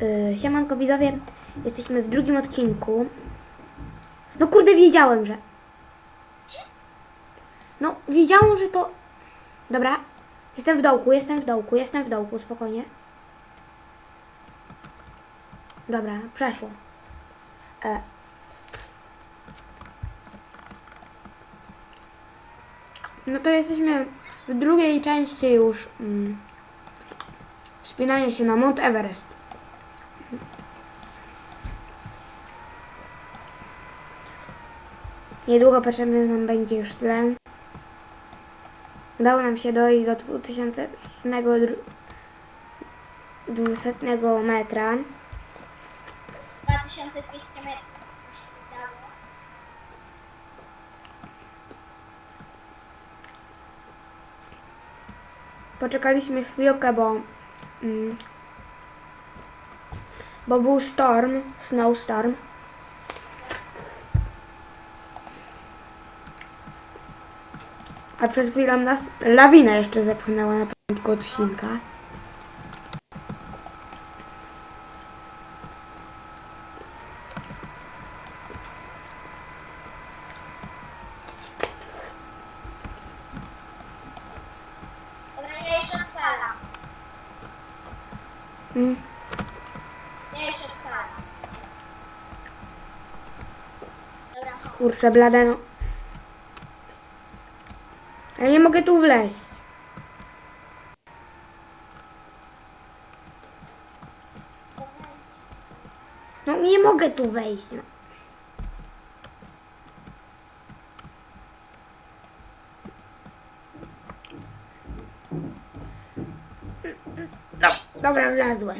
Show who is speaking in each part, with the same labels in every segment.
Speaker 1: Yy, siemanko widzowie, jesteśmy w drugim odcinku. No kurde, wiedziałem, że... No, wiedziałem, że to... Dobra, jestem w dołku, jestem w dołku, jestem w dołku, spokojnie. Dobra, przeszło. E. No to jesteśmy w drugiej części już mm, wspinania się na Mount Everest. Niedługo potrzebny nam będzie już tlen. Udało nam się dojść do 2200 metra.
Speaker 2: 2200 metrów.
Speaker 1: Poczekaliśmy chwilkę, bo mm, bo był storm, snowstorm. A przed chwilą nas lawina jeszcze zepchnęła na początku odcinka. Mm. Kurczę, blade no. Ja wleźć. No nie mogę tu wejść. No. No, dobra, wlazłem.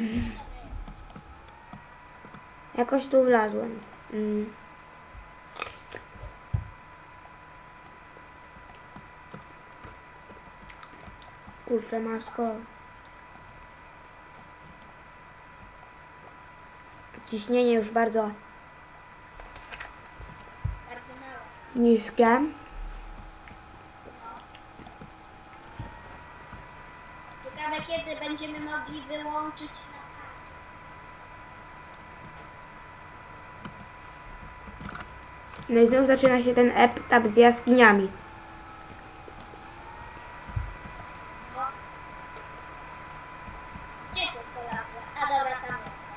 Speaker 1: Jakoś tu wlazłem. Mm. Kurczę, masko. Ciśnienie już bardzo niskie.
Speaker 2: Ciekawe kiedy będziemy mogli wyłączyć na
Speaker 1: No i znów zaczyna się ten etap z jaskiniami.
Speaker 2: no. Gdzie tu polazłem? A dobra, tam jesteś.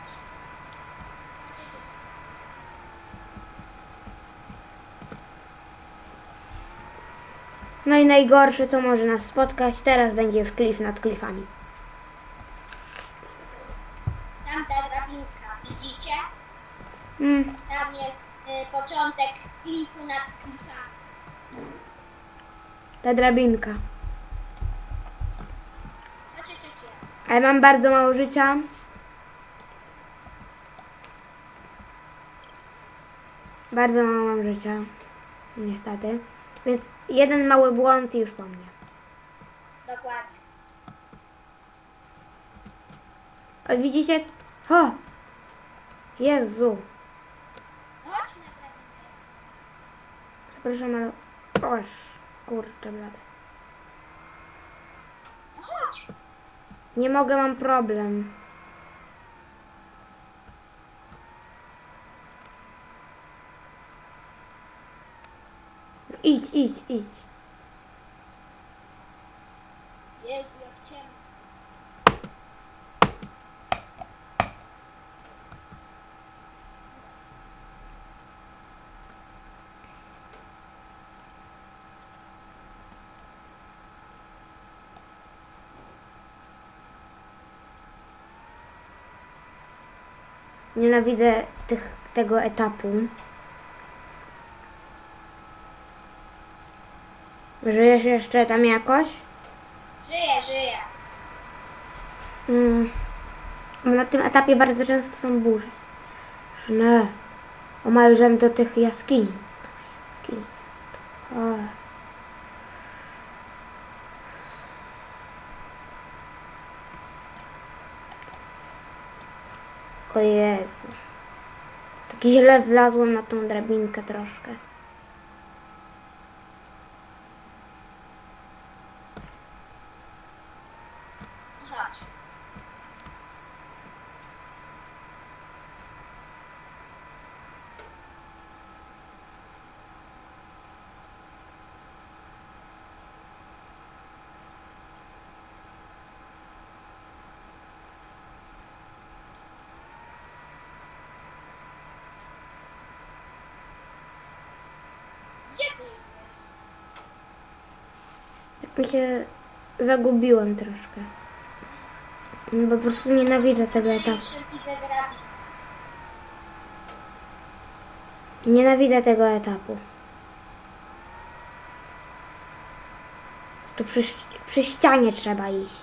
Speaker 1: No i najgorsze, co może nas spotkać, teraz będzie już klif nad klifami.
Speaker 2: Tam ta drabinka, widzicie?
Speaker 1: Mm,
Speaker 2: Tam jest y, początek klifu nad klifami.
Speaker 1: ta drabinka.
Speaker 2: Znaczy, czy, czy.
Speaker 1: Ale mam bardzo mało życia. Bardzo mało mam życia. Niestety. Więc jeden mały błąd i już po mnie.
Speaker 2: Dokładnie.
Speaker 1: O, widzicie? O! Jezu.
Speaker 2: Chodź na drabinkę.
Speaker 1: Przepraszam, ale... Oż, kurczę blade.
Speaker 2: No chodź.
Speaker 1: Nie mogę, mam problem. Idź, idź, idź.
Speaker 2: Jezu, jak ciemno.
Speaker 1: Nienawidzę tych, tego etapu. Żyjesz jeszcze tam jakoś?
Speaker 2: Żyję, żyję.
Speaker 1: Mm. Na tym etapie bardzo często są burze. Żne. Omalże do tych jaskini. jaskini. O. o Jezu. Tak źle wlazłam na tą drabinkę troszkę. Jakby się zagubiłem troszkę. Bo po prostu nienawidzę tego etapu. Nienawidzę tego etapu. Tu przy, przy ścianie trzeba iść.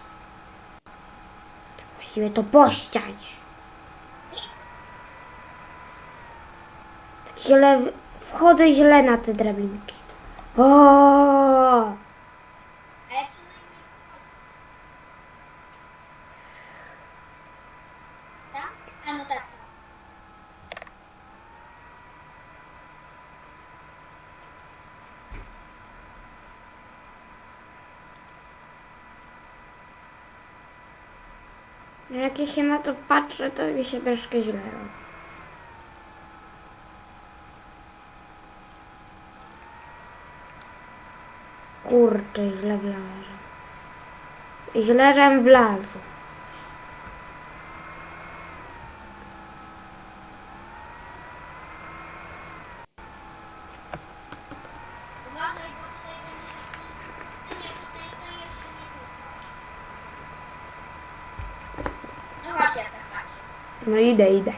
Speaker 1: To właściwie to po ścianie. Takie lewy, wchodzę źle na te drabinki. O! Jak ja się na to patrzę, to mi się troszkę źle robi. Kurczę, źle wlazłem. Źle żem wlazł.
Speaker 2: No.
Speaker 1: No idę, idę.
Speaker 2: Ja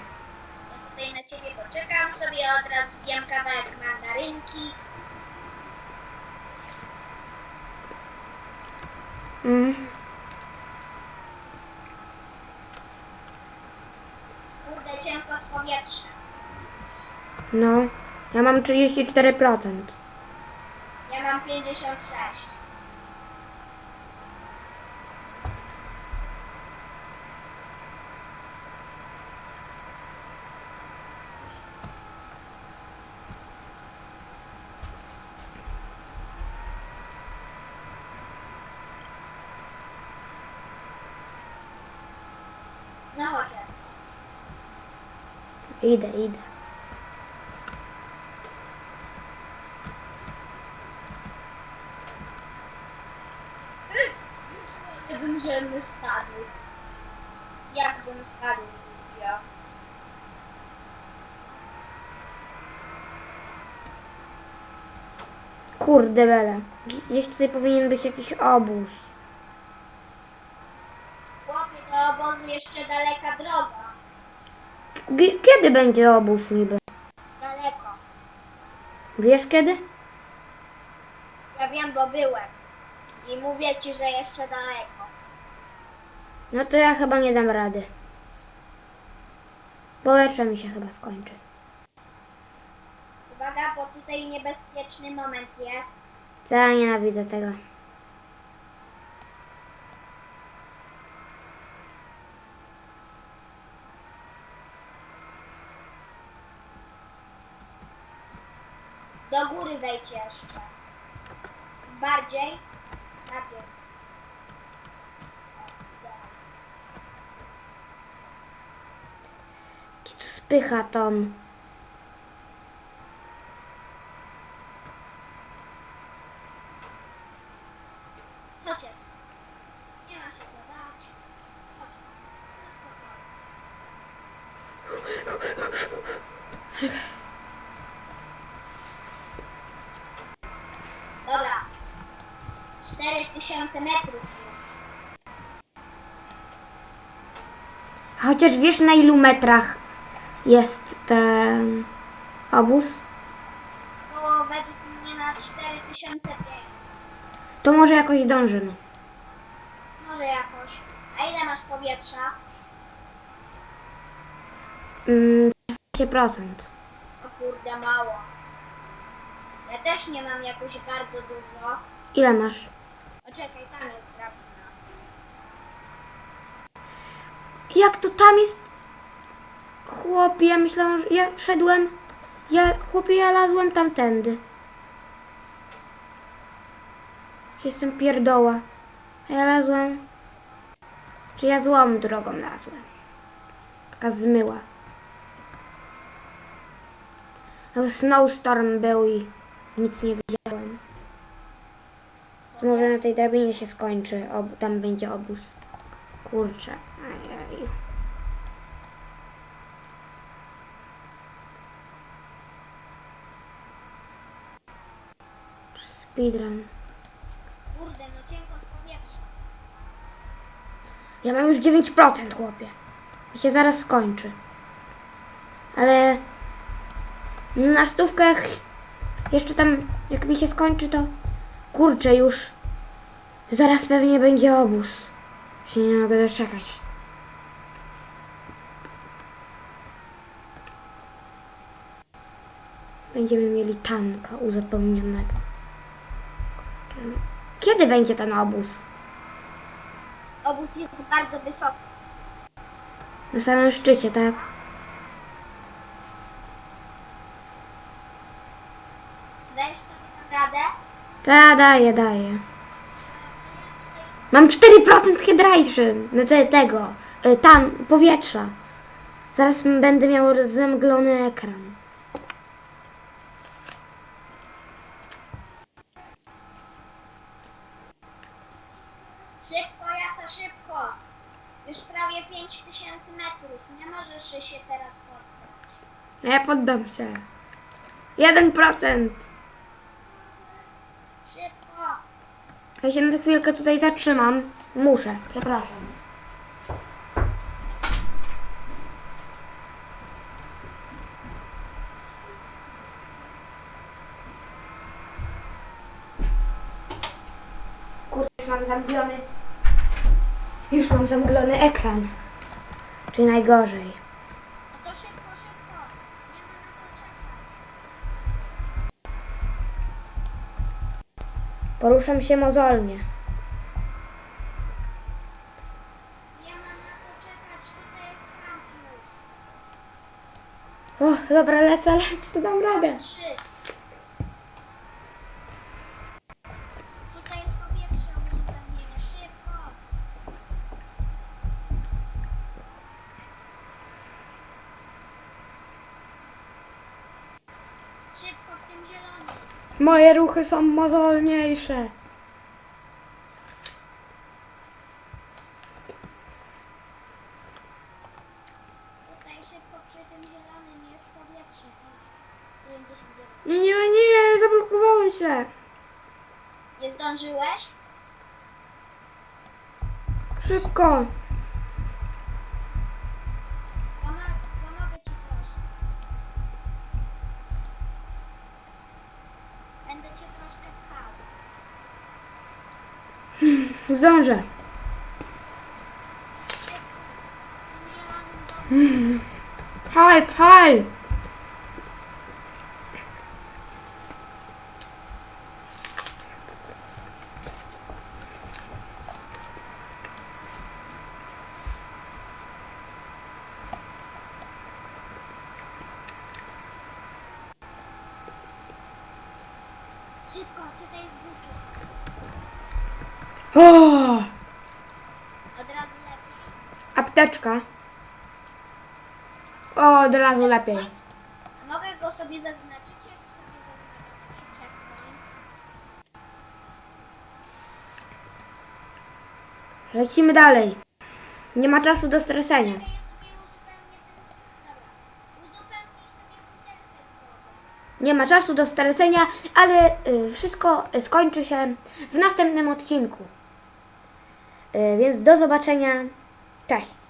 Speaker 2: tutaj na ciebie poczekam sobie, od razu zjem kawałek mandarynki.
Speaker 1: Mm.
Speaker 2: Kurde, cienko z powietrza.
Speaker 1: No, ja mam 34%.
Speaker 2: Ja mam 56. No chodź.
Speaker 1: Idę, idę.
Speaker 2: Żelny spadł. Jakbym spadł, ja.
Speaker 1: Kurde bele. Gdzieś tutaj powinien być jakiś obóz.
Speaker 2: Chłopie, do obozu jeszcze daleka droga.
Speaker 1: G- kiedy będzie obóz niby?
Speaker 2: Daleko.
Speaker 1: Wiesz kiedy?
Speaker 2: Ja wiem, bo byłem. I mówię ci, że jeszcze daleko.
Speaker 1: No to ja chyba nie dam rady. Powietrze mi się chyba skończy.
Speaker 2: Uwaga, bo tutaj niebezpieczny moment jest.
Speaker 1: Co ja nienawidzę tego.
Speaker 2: Do góry wejdź jeszcze. Bardziej. Bardziej.
Speaker 1: Jaki tu spycha Tom.
Speaker 2: Chodź. Nie ma się co dać. Chodź. Na spokojnie. Dobra. 4000 metrów już.
Speaker 1: Chociaż wiesz na ilu metrach jest ten obóz?
Speaker 2: To według mnie na 4005.
Speaker 1: To może jakoś dążymy.
Speaker 2: Może jakoś. A ile masz powietrza?
Speaker 1: Mm, 15%.
Speaker 2: O kurde, mało. Ja też nie mam jakoś bardzo dużo.
Speaker 1: Ile masz?
Speaker 2: O czekaj, tam jest drabina.
Speaker 1: Jak to tam jest? Chłopie, myślałam, że ja szedłem. Ja, chłopie, ja lazłem tamtędy. Jestem pierdoła. Ja lazłem. Czy ja złą drogą lazłem? Taka zmyła. No, snowstorm był i nic nie widziałem. Może na tej drabinie się skończy. Ob, tam będzie obóz. Kurczę. Speedrun.
Speaker 2: Kurde, no
Speaker 1: Ja mam już 9%, chłopie. I się zaraz skończy. Ale na stówkach jeszcze tam, jak mi się skończy, to kurczę już. Zaraz pewnie będzie obóz. Się nie mogę doczekać. Będziemy mieli tanka uzupełnionego. Kiedy będzie ten obóz?
Speaker 2: Obóz jest bardzo wysoki.
Speaker 1: Na samym szczycie, tak?
Speaker 2: Dajesz sobie tam radę?
Speaker 1: Ta, daję, daję. Mam 4% hydration. Znaczy tego. y, Tan, powietrza. Zaraz będę miał zemglony ekran.
Speaker 2: 3000 metrów. Nie możesz się teraz poddać.
Speaker 1: Nie no poddam się. 1%.
Speaker 2: Szybko.
Speaker 1: Ja się na chwilkę tutaj zatrzymam. Muszę, przepraszam. Kurczę, już mam zamglony. Już mam zamglony ekran. Czyli najgorzej.
Speaker 2: No to szybko, szybko. Nie ma na co czekać.
Speaker 1: Poruszam się mozolnie.
Speaker 2: Nie ma na co czekać. Tutaj jest kamp już.
Speaker 1: O, dobra, lecę, lecę, dam radę.
Speaker 2: Trzy. Tutaj jest powietrze uzupełnienie. Szybko. Szybko w tym zielonym.
Speaker 1: Moje ruchy są mozolniejsze.
Speaker 2: Tutaj szybko przy tym zielonym jest powietrze. 99.
Speaker 1: Nie, nie, nie, zablokowałem się.
Speaker 2: Nie zdążyłeś?
Speaker 1: Szybko.
Speaker 2: danger. Haj!
Speaker 1: O,
Speaker 2: Od razu lepiej.
Speaker 1: apteczka. O, od razu lepiej.
Speaker 2: A mogę go sobie zaznaczyć? Jak sobie zaznaczyć checkpoint?
Speaker 1: Lecimy dalej. Nie ma czasu do stresenia.
Speaker 2: Czekaj, ja sobie uzupełnię ten... Dobra. Uzupełnij sobie butelkę z wodą.
Speaker 1: Nie ma czasu do stresenia, ale y, wszystko y, skończy się w następnym odcinku. Y, więc do zobaczenia. Cześć.